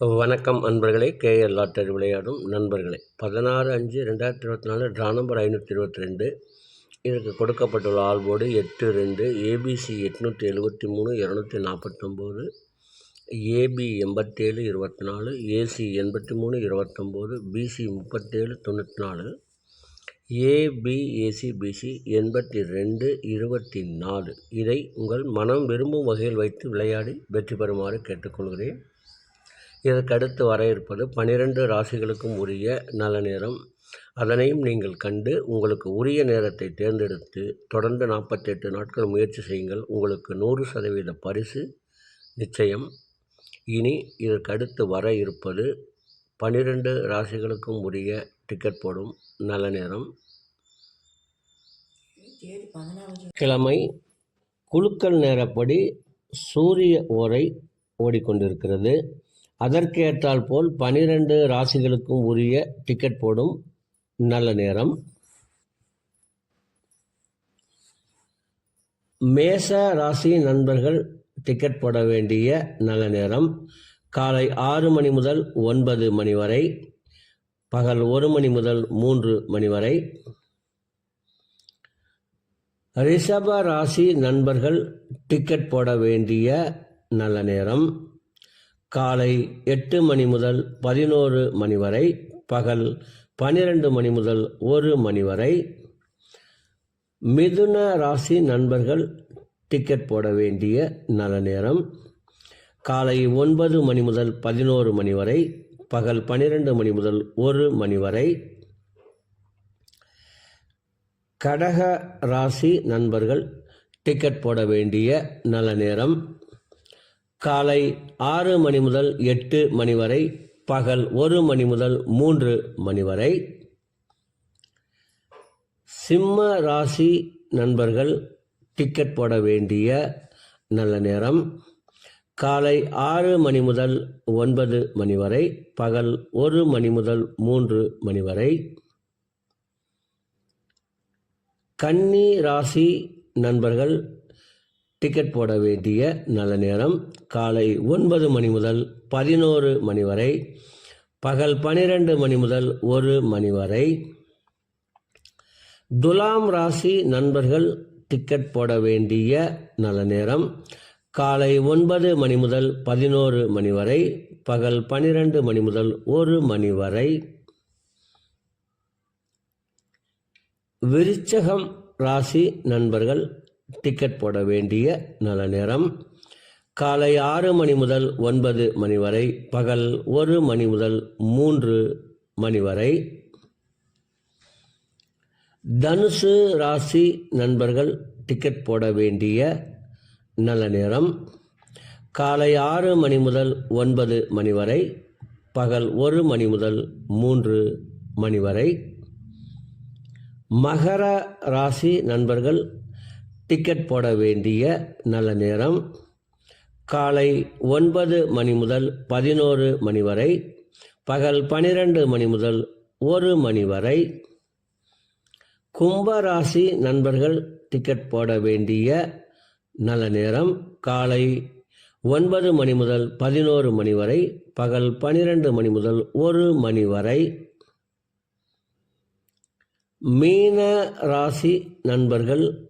வணக்கம் அன்பர்களே KL lottery விளையாடும் நண்பர்களே. பதினாறு அஞ்சு ரெண்டாயிரத்தி இருபத்தி நாலு ட்ரா நம்பர் ஐநூற்றி இருபத்தி ரெண்டு இதற்கு கொடுக்கப்பட்டுள்ள ஆல்போர்டு எட்டு ரெண்டு ஏபிசி எட்நூற்றி எழுபத்தி மூணு இரநூத்தி நாற்பத்தொம்போது ஏபி எண்பத்தேழு இருபத்தி நாலு ஏசி எண்பத்தி மூணு இருபத்தொம்போது பிசி முப்பத்தேழு தொண்ணூற்றி நாலு ஏபிஏசி பிசி எண்பத்தி ரெண்டு இருபத்தி நாலு இதை உங்கள் மனம் விரும்பும் வகையில் வைத்து விளையாடி வெற்றி பெறுமாறு கேட்டுக்கொள்கிறேன். இதற்கடுத்து வர இருப்பது பனிரெண்டு ராசிகளுக்கும் உரிய நல்ல நேரம். அதனையும் நீங்கள் கண்டு உங்களுக்கு உரிய நேரத்தை தேர்ந்தெடுத்து தொடர்ந்து நாற்பத்தெட்டு நாட்கள் முயற்சி செய்யுங்கள். உங்களுக்கு நூறு சதவீத பரிசு நிச்சயம். இனி இதற்கடுத்து வர இருப்பது பனிரெண்டு ராசிகளுக்கும் உரிய டிக்கெட் போடும் நல்ல நேரம். கிழமை குழுக்கள் நேரப்படி சூரிய ஓரை ஓடிக்கொண்டிருக்கிறது. அதற்கேற்றால் போல் பனிரெண்டு ராசிகளுக்கும் உரிய டிக்கெட் போடும். நல்ல நேரம். மேச ராசி நண்பர்கள் டிக்கெட் போட வேண்டிய நல்ல நேரம். காலை ஆறு மணி முதல் ஒன்பது மணி வரை. பகல் ஒரு மணி முதல் மூன்று மணி வரை. ரிஷப ராசி நண்பர்கள் டிக்கெட் போட வேண்டிய நல்ல நேரம். காலை எட்டு மணி முதல் பதினோரு மணி வரை பகல் பனிரெண்டு மணி முதல் ஒரு மணி வரை மிதுன ராசி நண்பர்கள் டிக்கெட் போட வேண்டிய நல்ல நேரம். காலை ஒன்பது மணி முதல் பதினோரு மணி வரை பகல் பனிரெண்டு மணி முதல் ஒரு மணி வரை. கடக ராசி நண்பர்கள் டிக்கெட் போட வேண்டிய நல்ல நேரம். காலை ஆறு மணி முதல் எட்டு மணி வரை பகல் ஒரு மணி முதல் மூன்று மணி வரை. சிம்ம ராசி நண்பர்கள் டிக்கெட் போட வேண்டிய நல்ல நேரம். காலை ஆறு மணி முதல் ஒன்பது மணி வரை பகல் ஒரு மணி முதல் மூன்று மணி வரை. கன்னி ராசி நண்பர்கள் டிக்கெட் போட வேண்டிய நல்ல நேரம். காலை ஒன்பது மணி முதல் பதினோரு மணி வரை பகல் பனிரெண்டு மணி முதல் ஒரு மணி வரை. துலாம் ராசி நண்பர்கள் டிக்கெட் போட வேண்டிய நல்ல நேரம். காலை ஒன்பது மணி முதல் பதினோரு மணி வரை பகல் பனிரெண்டு மணி முதல் ஒரு மணி வரை. விருச்சகம் ராசி நண்பர்கள் டிக்கெட் போட வேண்டிய நல்ல நேரம். காலை ஆறு மணி முதல் ஒன்பது மணி வரை பகல் ஒரு மணி முதல் மூன்று மணி வரை. தனுசு ராசி நண்பர்கள் டிக்கெட் போட வேண்டிய நல்ல நேரம். காலை ஆறு மணி முதல் ஒன்பது மணி வரை பகல் ஒரு மணி முதல் மூன்று மணி வரை. மகர ராசி நண்பர்கள் டிக்கெட் போட வேண்டிய நல்ல நேரம். காலை ஒன்பது மணி முதல் பதினோரு மணி வரை பகல் பனிரெண்டு மணி முதல் ஒரு மணி வரை. கும்பராசி நண்பர்கள் டிக்கெட் போட வேண்டிய நல்ல நேரம். காலை ஒன்பது மணி முதல் பதினோரு மணி வரை பகல் பனிரெண்டு மணி முதல் ஒரு மணி வரை. மீன ராசி நண்பர்கள்